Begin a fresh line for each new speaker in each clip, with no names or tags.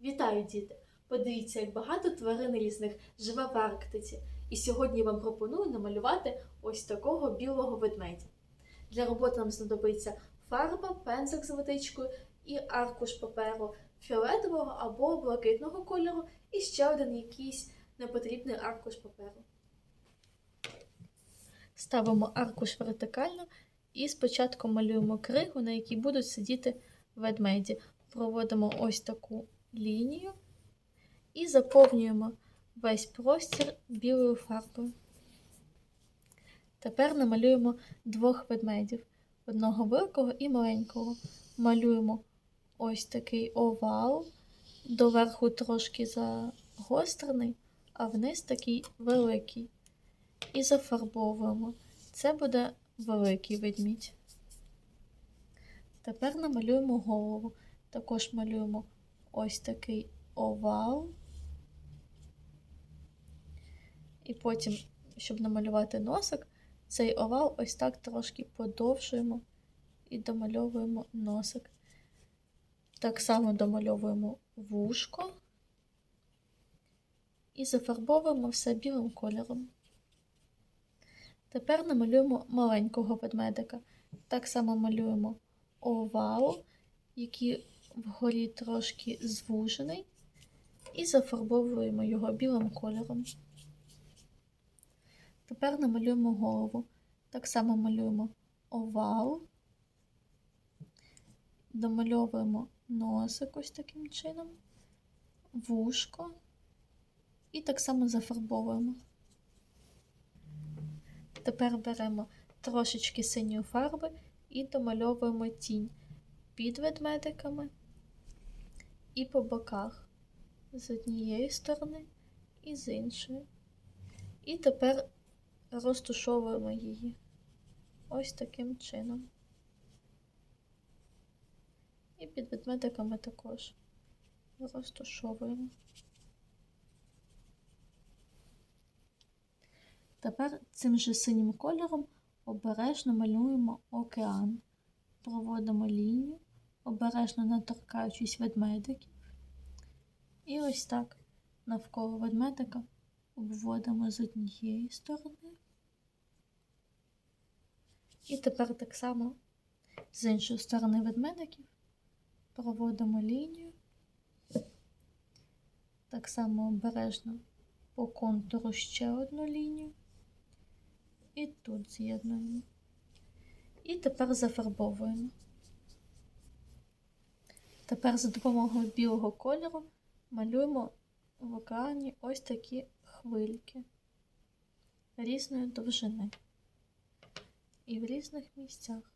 Вітаю, діти! Подивіться, як багато тварин різних живе в Арктиці. І сьогодні вам пропоную намалювати ось такого білого ведмедя. Для роботи нам знадобиться фарба, пензик з водичкою і аркуш паперу фіолетового або блакитного кольору, і ще один якийсь непотрібний аркуш паперу. Ставимо аркуш вертикально і спочатку малюємо кригу, на якій будуть сидіти ведмеді. Проводимо ось таку лінію і заповнюємо весь простір білою фарбою. Тепер намалюємо двох ведмедів: одного великого і маленького. Малюємо ось такий овал, доверху трошки загострений, а вниз такий великий. І зафарбовуємо. Це буде великий ведмідь. Тепер намалюємо голову. Також малюємо ось такий овал. І потім, щоб намалювати носик, цей овал ось так трошки подовжуємо і домальовуємо носик. Так само домальовуємо вушко і зафарбовуємо все білим кольором. Тепер намалюємо маленького ведмедика. Так само малюємо овал, який вгорі трошки звужений, і зафарбовуємо його білим кольором. Тепер намалюємо голову. Так само малюємо овал, домальовуємо носик ось таким чином, вушко і так само зафарбовуємо. Тепер беремо трошечки синьої фарби і домальовуємо тінь під ведмедиками і по боках з однієї сторони і з іншої. І тепер розтушовуємо її ось таким чином. І під ведмедиками також розтушовуємо. Тепер цим же синім кольором обережно малюємо океан, проводимо лінію, обережно не торкаючись ведмедиків. І ось так навколо ведмедика обводимо з однієї сторони. І тепер так само з іншої сторони ведмедиків проводимо лінію. Так само обережно по контуру ще одну лінію. І тут з'єднуємо. І тепер зафарбовуємо. Тепер за допомогою білого кольору малюємо в океані ось такі хвильки різної довжини і в різних місцях.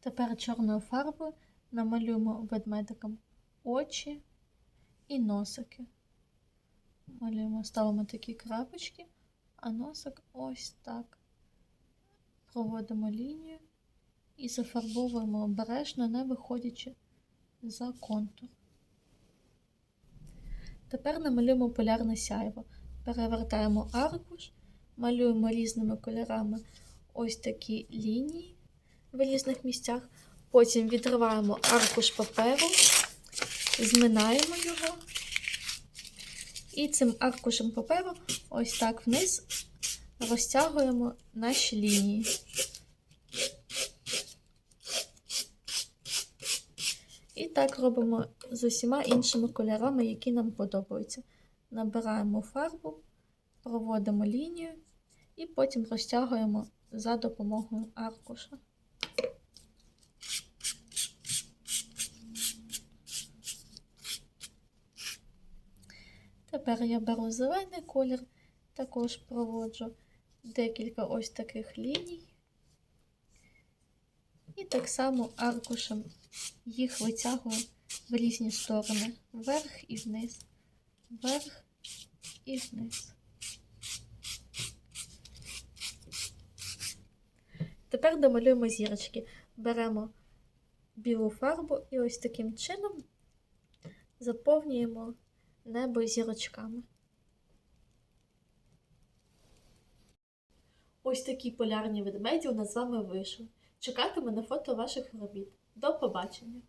Тепер чорною фарбою намалюємо ведмедикам очі і носики. Малюємо, ставимо такі крапочки, а носик ось так. Проводимо лінію і зафарбовуємо обережно, не виходячи за контур. Тепер намалюємо полярне сяйво. Перевертаємо аркуш, малюємо різними кольорами ось такі лінії в різних місцях. Потім відриваємо аркуш паперу, зминаємо його. І цим аркушем паперу ось так вниз розтягуємо наші лінії. І так робимо з усіма іншими кольорами, які нам подобаються. Набираємо фарбу, проводимо лінію і потім розтягуємо за допомогою аркуша. Тепер я беру зелений колір, також проводжу декілька ось таких ліній. І так само аркушем їх витягую в різні сторони, вверх і вниз, вверх і вниз. Тепер домалюємо зірочки. Беремо білу фарбу і ось таким чином заповнюємо небо зірочками. Ось такі полярні ведмеді у нас з вами вийшли. Чекатиме на фото ваших робіт. До побачення!